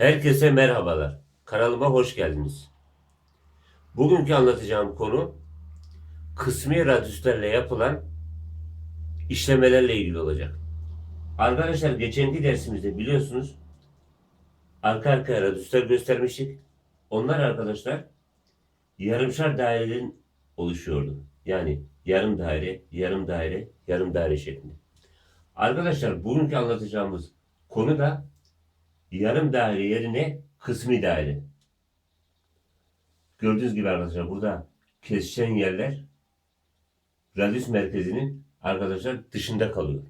Herkese merhabalar. Kanalıma hoş geldiniz. Bugünkü anlatacağım konu kısmi radyüslerle yapılan işlemelerle ilgili olacak. Arkadaşlar geçenki dersimizde biliyorsunuz arka arkaya radyüsler göstermiştik. Onlar arkadaşlar yarımşar dairelerin oluşuyordu. Yani yarım daire, yarım daire, yarım daire şeklinde. Arkadaşlar bugünkü anlatacağımız konu da yarım daire yerine kısmi daire. Gördüğünüz gibi arkadaşlar burada kesişen yerler radyüs merkezinin arkadaşlar dışında kalıyor.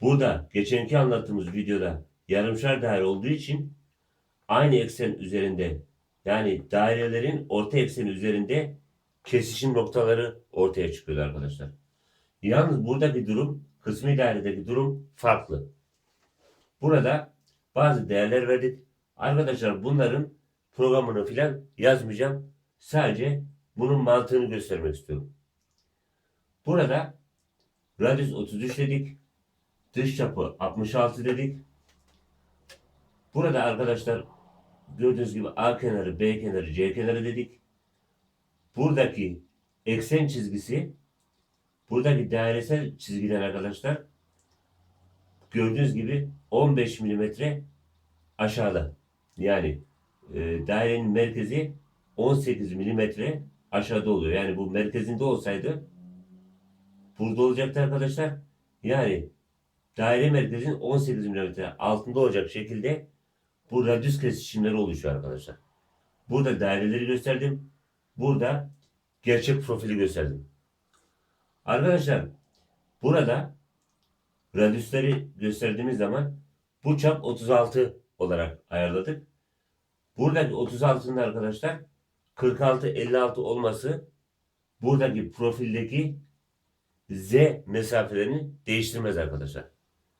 Burada geçenki anlattığımız videoda yarımşar daire olduğu için aynı eksen üzerinde yani dairelerin orta ekseni üzerinde kesişim noktaları ortaya çıkıyor arkadaşlar. Yalnız buradaki durum kısmi dairedeki durum farklı. Burada bazı değerler verdik. Arkadaşlar bunların programını filan yazmayacağım. Sadece bunun mantığını göstermek istiyorum. Burada radyüs 33 dedik. Dış çapı 66 dedik. Burada arkadaşlar gördüğünüz gibi A kenarı, B kenarı, C kenarı dedik. Buradaki eksen çizgisi buradaki dairesel çizgiden arkadaşlar gördüğünüz gibi 15 milimetre aşağıda. Yani e, dairenin merkezi 18 milimetre aşağıda oluyor. Yani bu merkezinde olsaydı burada olacaktı arkadaşlar. Yani daire merkezinin 18 milimetre altında olacak şekilde bu radyüs kesişimleri oluşuyor arkadaşlar. Burada daireleri gösterdim. Burada gerçek profili gösterdim. Arkadaşlar burada radyüsleri gösterdiğimiz zaman bu çap 36 olarak ayarladık. Buradaki 36'nın arkadaşlar 46-56 olması buradaki profildeki Z mesafelerini değiştirmez arkadaşlar.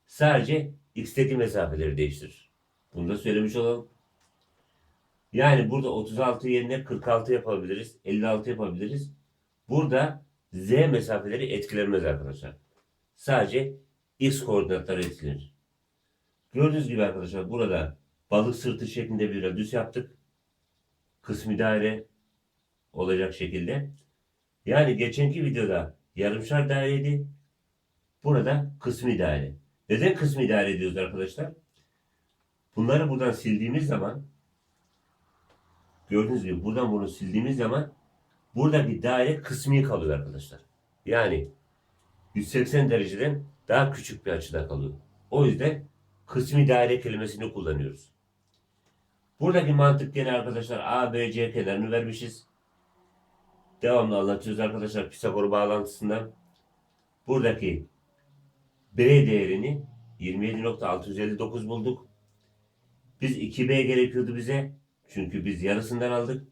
Sadece X'teki mesafeleri değiştirir. Bunu da söylemiş olalım. Yani burada 36 yerine 46 yapabiliriz. 56 yapabiliriz. Burada Z mesafeleri etkilenmez arkadaşlar. Sadece X koordinatları etkilenir. Gördüğünüz gibi arkadaşlar burada balık sırtı şeklinde bir radyüs yaptık. Kısmi daire olacak şekilde. Yani geçenki videoda yarımşar daireydi. Burada kısmi daire. Neden kısmi daire diyoruz arkadaşlar? Bunları buradan sildiğimiz zaman gördüğünüz gibi buradan bunu sildiğimiz zaman buradaki daire kısmi kalıyor arkadaşlar. Yani 180 dereceden daha küçük bir açıda kalıyor. O yüzden kısmi daire kelimesini kullanıyoruz. Buradaki mantık gene arkadaşlar A, B, C kenarını vermişiz. Devamlı anlatıyoruz arkadaşlar Pisagor bağlantısından. Buradaki B değerini 27.659 bulduk. Biz 2B gerekiyordu bize. Çünkü biz yarısından aldık.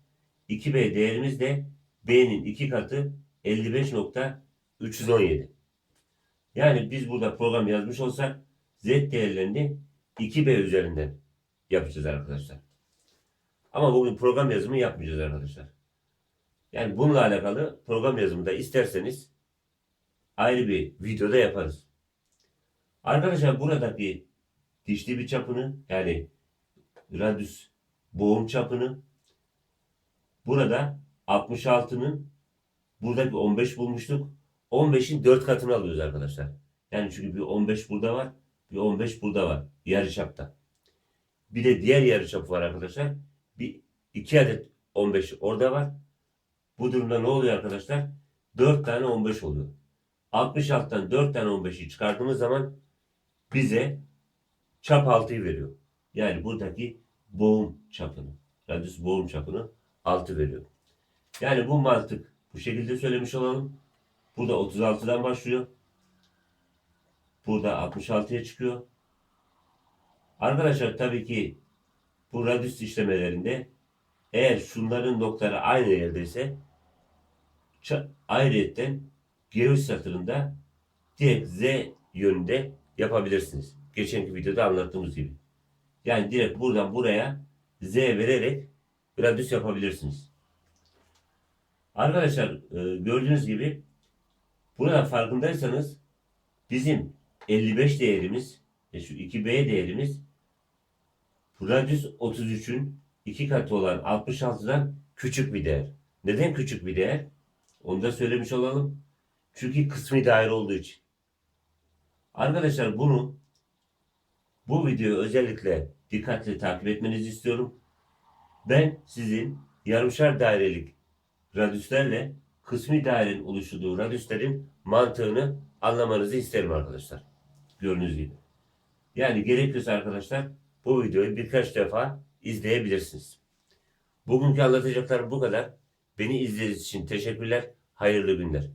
2B değerimiz de B'nin iki katı 55.317. Yani biz burada program yazmış olsak Z değerlerini 2B üzerinden yapacağız arkadaşlar. Ama bugün program yazımı yapmayacağız arkadaşlar. Yani bununla alakalı program yazımı da isterseniz ayrı bir videoda yaparız. Arkadaşlar buradaki dişli bir çapını yani radyüs boğum çapını burada 66'nın buradaki 15 bulmuştuk. 15'in 4 katını alıyoruz arkadaşlar. Yani çünkü bir 15 burada var, bir 15 burada var. Yarı çapta. Bir de diğer yarı çapı var arkadaşlar. Bir iki adet 15 orada var. Bu durumda ne oluyor arkadaşlar? 4 tane 15 oluyor. 66'dan 4 tane 15'i çıkardığımız zaman bize çap 6'yı veriyor. Yani buradaki boğum çapını, radyüs boğum çapını 6 veriyor. Yani bu mantık bu şekilde söylemiş olalım. Burada 36'dan başlıyor. Burada 66'ya çıkıyor. Arkadaşlar tabii ki bu radyüs işlemelerinde eğer şunların noktaları aynı yerdeyse ayrıyetten geometri satırında direkt Z yönünde yapabilirsiniz. Geçenki videoda anlattığımız gibi. Yani direkt buradan buraya Z vererek radyüs yapabilirsiniz. Arkadaşlar e, gördüğünüz gibi burada farkındaysanız bizim 55 değerimiz ve şu 2B değerimiz Radius 33'ün iki katı olan 66'dan küçük bir değer. Neden küçük bir değer? Onu da söylemiş olalım. Çünkü kısmi daire olduğu için. Arkadaşlar bunu bu videoyu özellikle dikkatli takip etmenizi istiyorum. Ben sizin yarımşar dairelik radüslerle kısmi dairenin oluşturduğu radüslerin mantığını anlamanızı isterim arkadaşlar. Gördüğünüz gibi. Yani gerekiyorsa arkadaşlar bu videoyu birkaç defa izleyebilirsiniz. Bugünkü anlatacaklarım bu kadar. Beni izlediğiniz için teşekkürler. Hayırlı günler.